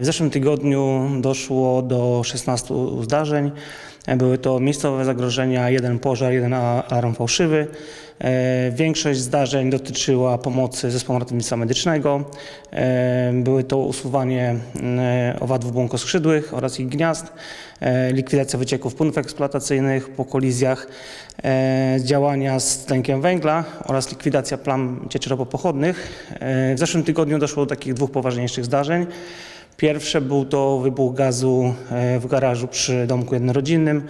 W zeszłym tygodniu doszło do 16 zdarzeń. Były to miejscowe zagrożenia, jeden pożar, jeden alarm fałszywy. E, Większość zdarzeń dotyczyła pomocy zespołu ratownictwa medycznego. E, Były to usuwanie e, owadów błonkoskrzydłych oraz ich gniazd, likwidacja wycieków płynów eksploatacyjnych po kolizjach, działania z tlenkiem węgla oraz likwidacja plam. E, W zeszłym tygodniu doszło do takich dwóch poważniejszych zdarzeń. Pierwsze był to wybuch gazu e, w garażu przy domku jednorodzinnym.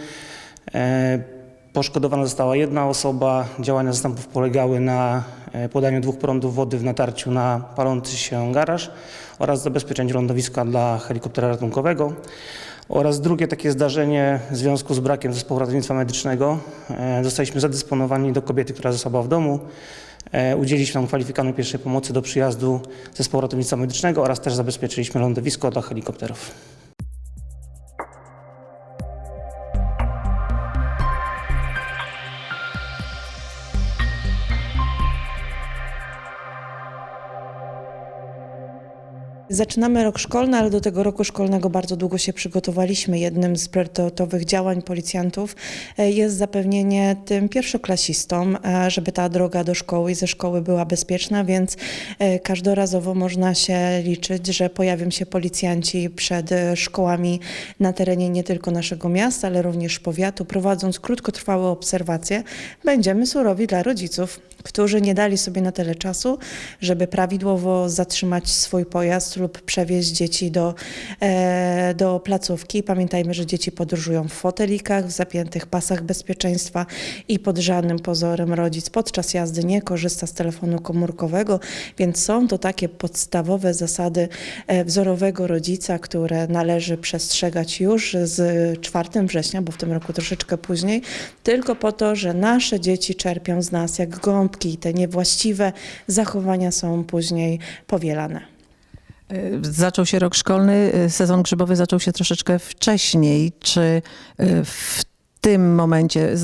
E, Poszkodowana została jedna osoba. Działania zastępów polegały na e, podaniu dwóch prądów wody w natarciu na palący się garaż oraz zabezpieczeniu lądowiska dla helikoptera ratunkowego. Oraz drugie takie zdarzenie w związku z brakiem zespołu ratownictwa medycznego. Zostaliśmy zadysponowani do kobiety, która została w domu. E, Udzieliliśmy nam kwalifikowanej pierwszej pomocy do przyjazdu zespołu ratownictwa medycznego oraz też zabezpieczyliśmy lądowisko dla helikopterów. Zaczynamy rok szkolny, ale do tego roku szkolnego bardzo długo się przygotowaliśmy. Jednym z priorytetowych działań policjantów e, jest zapewnienie tym pierwszoklasistom, e, żeby ta droga do szkoły i ze szkoły była bezpieczna, więc e, każdorazowo można się liczyć, że pojawią się policjanci przed szkołami na terenie nie tylko naszego miasta, ale również powiatu, prowadząc krótkotrwałe obserwacje. Będziemy surowi dla rodziców którzy nie dali sobie na tyle czasu, żeby prawidłowo zatrzymać swój pojazd lub przewieźć dzieci do, e, do placówki. Pamiętajmy, że dzieci podróżują w fotelikach, w zapiętych pasach bezpieczeństwa i pod żadnym pozorem rodzic podczas jazdy nie korzysta z telefonu komórkowego, więc są to takie podstawowe zasady e, wzorowego rodzica, które należy przestrzegać już z 4 września, bo w tym roku troszeczkę później, tylko po to, że nasze dzieci czerpią z nas jak i te niewłaściwe zachowania są później powielane. Y, Zaczął się rok szkolny, y, sezon grzybowy zaczął się troszeczkę wcześniej. Czy y, w tym momencie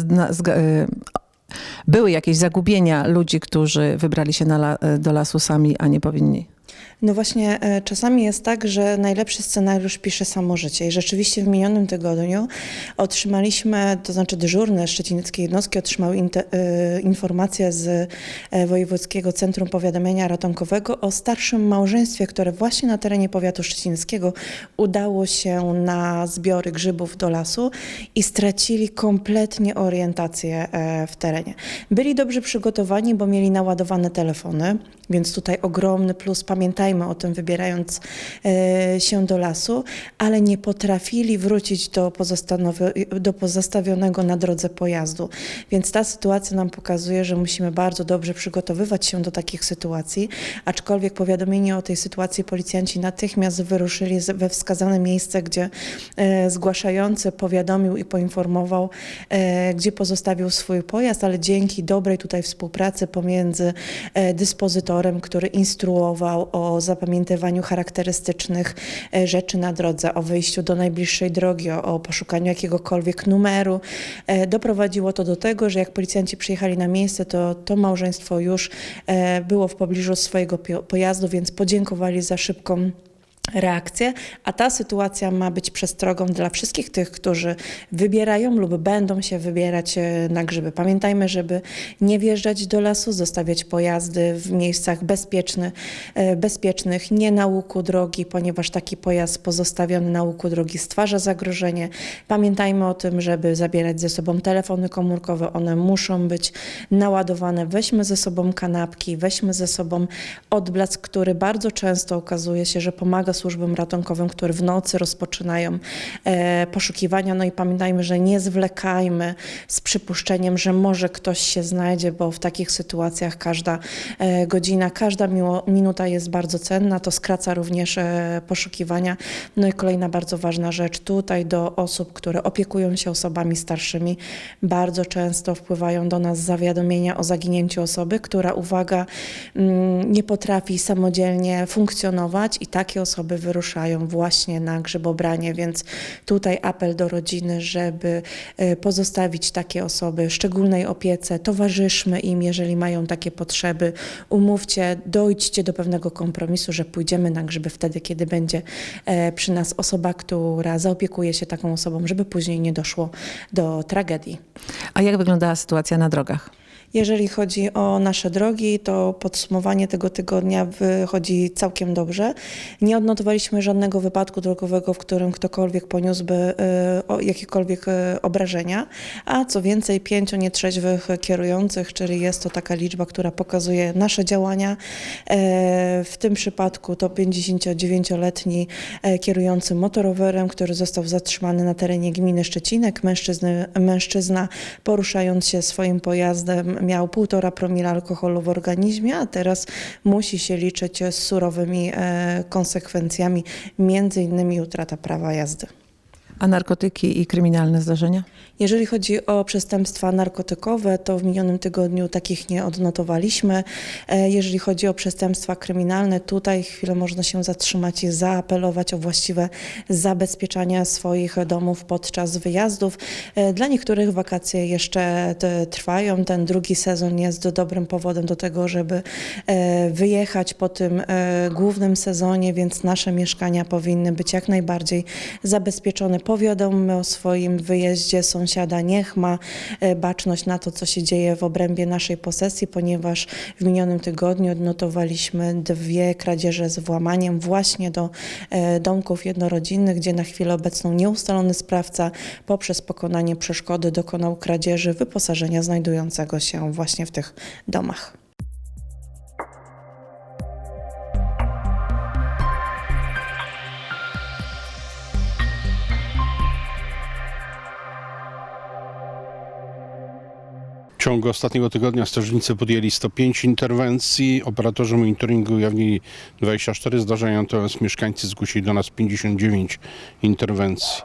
były jakieś zagubienia ludzi, którzy wybrali się na do lasu sami, a nie powinni? No właśnie, e, czasami jest tak, że najlepszy scenariusz pisze samo życie. I rzeczywiście w minionym tygodniu otrzymaliśmy, to znaczy dyżurne szczecinickie jednostki otrzymały e, informację z e, Wojewódzkiego Centrum Powiadamiania Ratunkowego o starszym małżeństwie, które właśnie na terenie powiatu szczecińskiego udało się na zbiory grzybów do lasu i stracili kompletnie orientację w terenie. Byli dobrze przygotowani, bo mieli naładowane telefony, więc tutaj ogromny plus. Pamiętajmy o tym, wybierając e, się do lasu, ale nie potrafili wrócić do, do pozostawionego na drodze pojazdu. Więc ta sytuacja nam pokazuje, że musimy bardzo dobrze przygotowywać się do takich sytuacji, aczkolwiek powiadomienie o tej sytuacji policjanci natychmiast wyruszyli we wskazane miejsce, gdzie e, zgłaszający powiadomił i poinformował, e, gdzie pozostawił swój pojazd, ale dzięki dobrej tutaj współpracy pomiędzy dyspozytorem, który instruował o zapamiętywaniu charakterystycznych e, rzeczy na drodze, o wyjściu do najbliższej drogi, o, poszukaniu jakiegokolwiek numeru, e, doprowadziło to do tego, że jak policjanci przyjechali na miejsce, to to małżeństwo już e, było w pobliżu swojego pojazdu, więc podziękowali za szybką reakcję, a ta sytuacja ma być przestrogą dla wszystkich tych, którzy wybierają lub będą się wybierać e, na grzyby. Pamiętajmy, żeby nie wjeżdżać do lasu, zostawiać pojazdy w miejscach bezpieczny, e, bezpiecznych, nie na łuku drogi, ponieważ taki pojazd pozostawiony na łuku drogi stwarza zagrożenie. Pamiętajmy o tym, żeby zabierać ze sobą telefony komórkowe, one muszą być naładowane. Weźmy ze sobą kanapki, weźmy ze sobą odblask, który bardzo często okazuje się, że pomaga służbom ratunkowym, które w nocy rozpoczynają e, poszukiwania. No i pamiętajmy, że nie zwlekajmy z przypuszczeniem, że może ktoś się znajdzie, bo w takich sytuacjach każda e, godzina, każda minuta jest bardzo cenna. To skraca również e, poszukiwania. No i kolejna bardzo ważna rzecz tutaj do osób, które opiekują się osobami starszymi. Bardzo często wpływają do nas zawiadomienia o zaginięciu osoby, która, uwaga, mm, nie potrafi samodzielnie funkcjonować i takie osoby osoby wyruszają właśnie na grzybobranie, więc tutaj apel do rodziny, żeby e, pozostawić takie osoby szczególnej opiece, towarzyszmy im, jeżeli mają takie potrzeby, umówcie, dojdźcie do pewnego kompromisu, że pójdziemy na grzyby wtedy, kiedy będzie e, przy nas osoba, która zaopiekuje się taką osobą, żeby później nie doszło do tragedii. A jak wyglądała sytuacja na drogach? Jeżeli chodzi o nasze drogi, to podsumowanie tego tygodnia wychodzi całkiem dobrze. Nie odnotowaliśmy żadnego wypadku drogowego, w którym ktokolwiek poniósłby e, jakiekolwiek e, obrażenia, a co więcej, pięciu nietrzeźwych kierujących, czyli jest to taka liczba, która pokazuje nasze działania. E, W tym przypadku to 59-letni e, kierujący motorowerem, który został zatrzymany na terenie gminy Szczecinek. Mężczyzny, mężczyzna poruszając się swoim pojazdem miał 1,5 promila alkoholu w organizmie, a teraz musi się liczyć z surowymi e, konsekwencjami, między innymi utrata prawa jazdy. A narkotyki i kryminalne zdarzenia? Jeżeli chodzi o przestępstwa narkotykowe, to w minionym tygodniu takich nie odnotowaliśmy. E, Jeżeli chodzi o przestępstwa kryminalne, tutaj chwilę można się zatrzymać i zaapelować o właściwe zabezpieczania swoich domów podczas wyjazdów. E, Dla niektórych wakacje jeszcze trwają. Ten drugi sezon jest dobrym powodem do tego, żeby e, wyjechać po tym głównym sezonie, więc nasze mieszkania powinny być jak najbardziej zabezpieczone. Powiadommy o swoim wyjeździe sąsiada, niech ma e, baczność na to, co się dzieje w obrębie naszej posesji, ponieważ w minionym tygodniu odnotowaliśmy dwie kradzieże z włamaniem właśnie do e, domków jednorodzinnych, gdzie na chwilę obecną nieustalony sprawca poprzez pokonanie przeszkody dokonał kradzieży wyposażenia znajdującego się właśnie w tych domach. Ciągu ostatniego tygodnia strażnicy podjęli 105 interwencji. Operatorzy monitoringu ujawnili 24 zdarzenia, natomiast mieszkańcy zgłosili do nas 59 interwencji.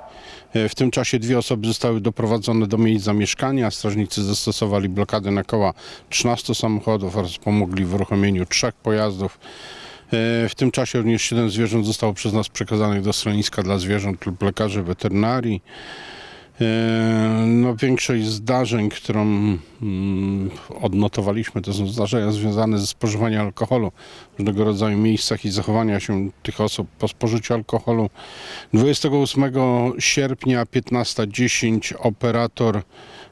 E, W tym czasie dwie osoby zostały doprowadzone do miejsc zamieszkania. Strażnicy zastosowali blokady na koła 13 samochodów oraz pomogli w uruchomieniu trzech pojazdów. E, W tym czasie również 7 zwierząt zostało przez nas przekazanych do schroniska dla zwierząt lub lekarzy weterynarii. E, No, większość zdarzeń, którą mm, odnotowaliśmy, to są zdarzenia związane ze spożywaniem alkoholu w różnego rodzaju miejscach i zachowania się tych osób po spożyciu alkoholu. 28 sierpnia 15.10 operator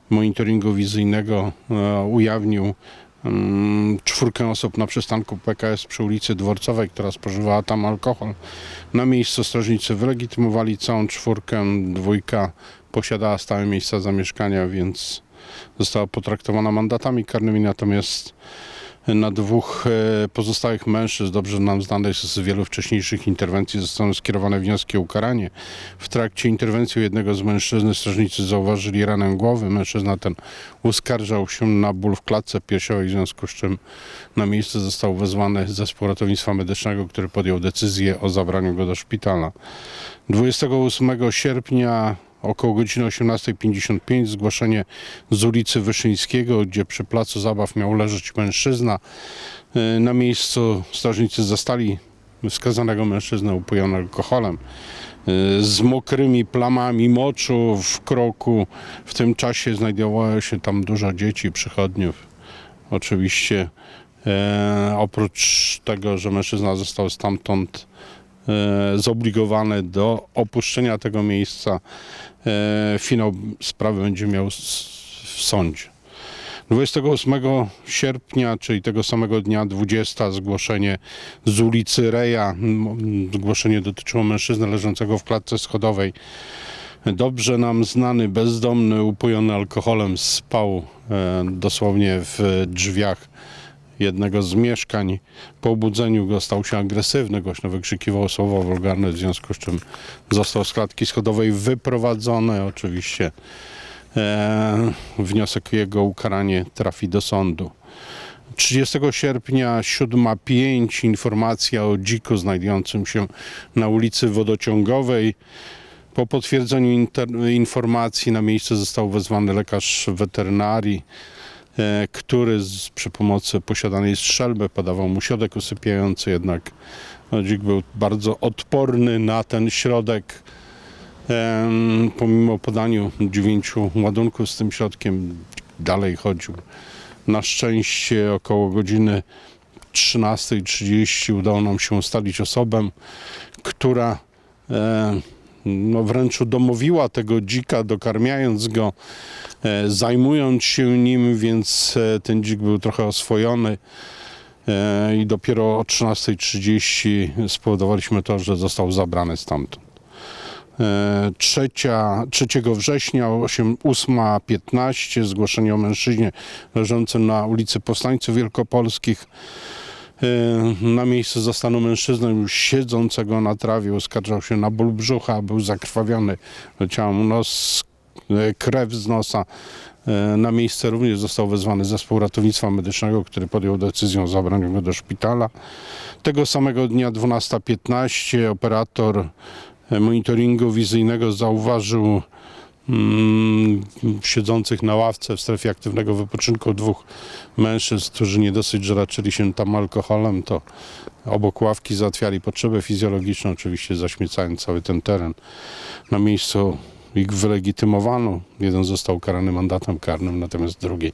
monitoringu wizyjnego e, ujawnił mm, czwórkę osób na przystanku PKS przy ulicy Dworcowej, która spożywała tam alkohol. Na miejscu strażnicy wylegitymowali całą czwórkę, dwójka posiadała stałe miejsca zamieszkania, więc została potraktowana mandatami karnymi, natomiast na dwóch e, pozostałych mężczyzn, dobrze nam znanych z wielu wcześniejszych interwencji, zostaną skierowane wnioski o ukaranie. W trakcie interwencji jednego z mężczyzn strażnicy zauważyli ranę głowy. Mężczyzna ten uskarżał się na ból w klatce piersiowej, w związku z czym na miejsce został wezwany zespół ratownictwa medycznego, który podjął decyzję o zabraniu go do szpitala. 28 sierpnia około godziny 18.55 zgłoszenie z ulicy Wyszyńskiego, gdzie przy placu zabaw miał leżeć mężczyzna. E, Na miejscu strażnicy zastali wskazanego mężczyznę upojony alkoholem e, z mokrymi plamami moczu w kroku. W tym czasie znajdowało się tam dużo dzieci, przychodniów. Oczywiście e, oprócz tego, że mężczyzna został stamtąd e, zobligowany do opuszczenia tego miejsca, e, finał sprawy będzie miał w sądzie. 28 sierpnia, czyli tego samego dnia 20 zgłoszenie z ulicy Reja. Zgłoszenie dotyczyło mężczyzny leżącego w klatce schodowej. Dobrze nam znany bezdomny, upojony alkoholem spał e, dosłownie w drzwiach jednego z mieszkań. Po obudzeniu go stał się agresywny, głośno wykrzykiwał słowa wulgarne, w związku z czym został z klatki schodowej wyprowadzony. Oczywiście e, wniosek o jego ukaranie trafi do sądu. 30 sierpnia 7.05 informacja o dziku znajdującym się na ulicy Wodociągowej. Po potwierdzeniu informacji na miejsce został wezwany lekarz weterynarii. E, który z, przy pomocy posiadanej strzelby podawał mu środek usypiający, jednak dzik był bardzo odporny na ten środek. Pomimo podaniu dziewięciu ładunków z tym środkiem dalej chodził. Na szczęście około godziny 13.30 udało nam się ustalić osobę, która e, no wręcz udomowiła tego dzika, dokarmiając go, e, zajmując się nim, więc e, ten dzik był trochę oswojony. E, I dopiero o 13.30 spowodowaliśmy to, że został zabrany stamtąd. E, Trzecia, 3 września 8 8.15 zgłoszenie o mężczyźnie leżącym na ulicy Powstańców Wielkopolskich. E, Na miejscu zastano mężczyznę już siedzącego na trawie, uskarżał się na ból brzucha, był zakrwawiony, leciała mu nos, e, krew z nosa. E, Na miejsce również został wezwany zespół ratownictwa medycznego, który podjął decyzję o zabraniu go do szpitala. Tego samego dnia 12.15 operator monitoringu wizyjnego zauważył siedzących na ławce w strefie aktywnego wypoczynku dwóch mężczyzn, którzy nie dosyć, że raczyli się tam alkoholem, to obok ławki załatwiali potrzebę fizjologiczną, oczywiście zaśmiecając cały ten teren. Na miejscu ich wylegitymowano. Jeden został karany mandatem karnym, natomiast drugi.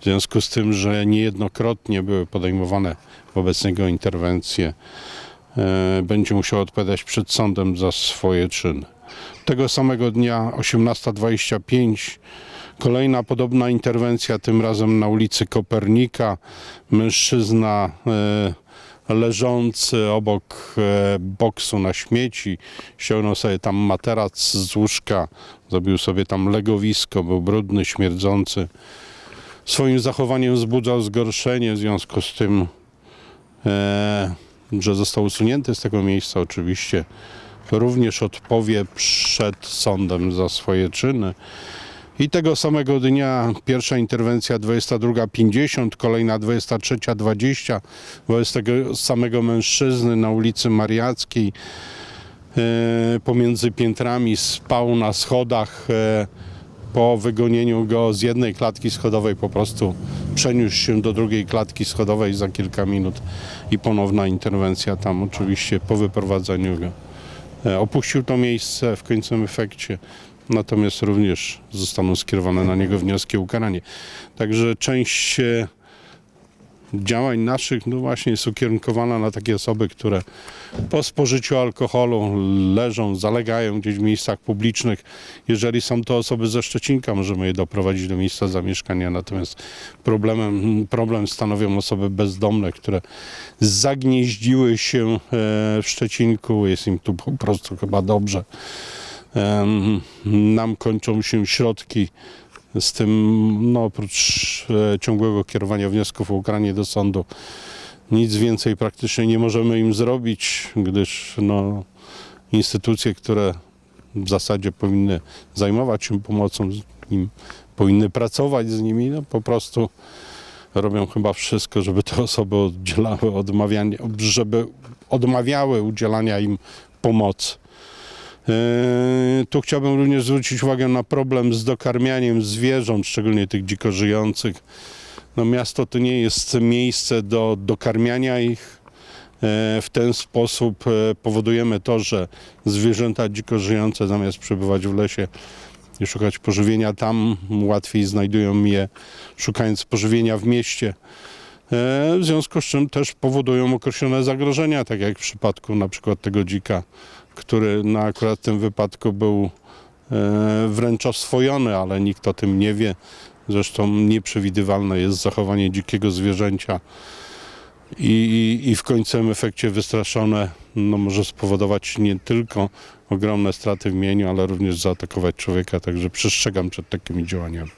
W związku z tym, że niejednokrotnie były podejmowane wobec niego interwencje, e, będzie musiał odpowiadać przed sądem za swoje czyny. Tego samego dnia 18.25 kolejna podobna interwencja, tym razem na ulicy Kopernika. Mężczyzna e, leżący obok e, boksu na śmieci, ściągnął sobie tam materac z łóżka, zrobił sobie tam legowisko, był brudny, śmierdzący. Swoim zachowaniem wzbudzał zgorszenie, w związku z tym, e, że został usunięty z tego miejsca oczywiście, również odpowie przed sądem za swoje czyny. I tego samego dnia pierwsza interwencja 22.50, kolejna 23.20 wobec tego samego mężczyzny na ulicy Mariackiej e, pomiędzy piętrami spał na schodach. E, po wygonieniu go z jednej klatki schodowej po prostu przeniósł się do drugiej klatki schodowej za kilka minut i ponowna interwencja tam oczywiście po wyprowadzeniu go. E, Opuścił to miejsce w końcowym efekcie, natomiast również zostaną skierowane na niego wnioski o ukaranie. Także część działań naszych no właśnie jest ukierunkowana na takie osoby, które po spożyciu alkoholu leżą, zalegają gdzieś w miejscach publicznych. Jeżeli są to osoby ze Szczecinka, możemy je doprowadzić do miejsca zamieszkania. Natomiast problemem, problem stanowią osoby bezdomne, które zagnieździły się e, w Szczecinku. Jest im tu po prostu chyba dobrze. Nam kończą się środki z tym, no oprócz e, ciągłego kierowania wniosków o ukaranie do sądu, nic więcej praktycznie nie możemy im zrobić, gdyż no, instytucje, które w zasadzie powinny zajmować się pomocą im, powinny pracować z nimi, no po prostu robią chyba wszystko, żeby te osoby oddzielały odmawianie, żeby odmawiały udzielania im pomocy. Yy, Tu chciałbym również zwrócić uwagę na problem z dokarmianiem zwierząt, szczególnie tych dziko żyjących. No, miasto to nie jest miejsce do dokarmiania ich. Yy, W ten sposób yy, powodujemy to, że zwierzęta dziko żyjące zamiast przebywać w lesie i szukać pożywienia tam, łatwiej znajdują je szukając pożywienia w mieście. E, W związku z czym też powodują określone zagrożenia, tak jak w przypadku na przykład tego dzika, który na akurat tym wypadku był e, wręcz oswojony, ale nikt o tym nie wie. Zresztą nieprzewidywalne jest zachowanie dzikiego zwierzęcia i, i, i w końcowym efekcie wystraszone no, może spowodować nie tylko ogromne straty w mieniu, ale również zaatakować człowieka, także przestrzegam przed takimi działaniami.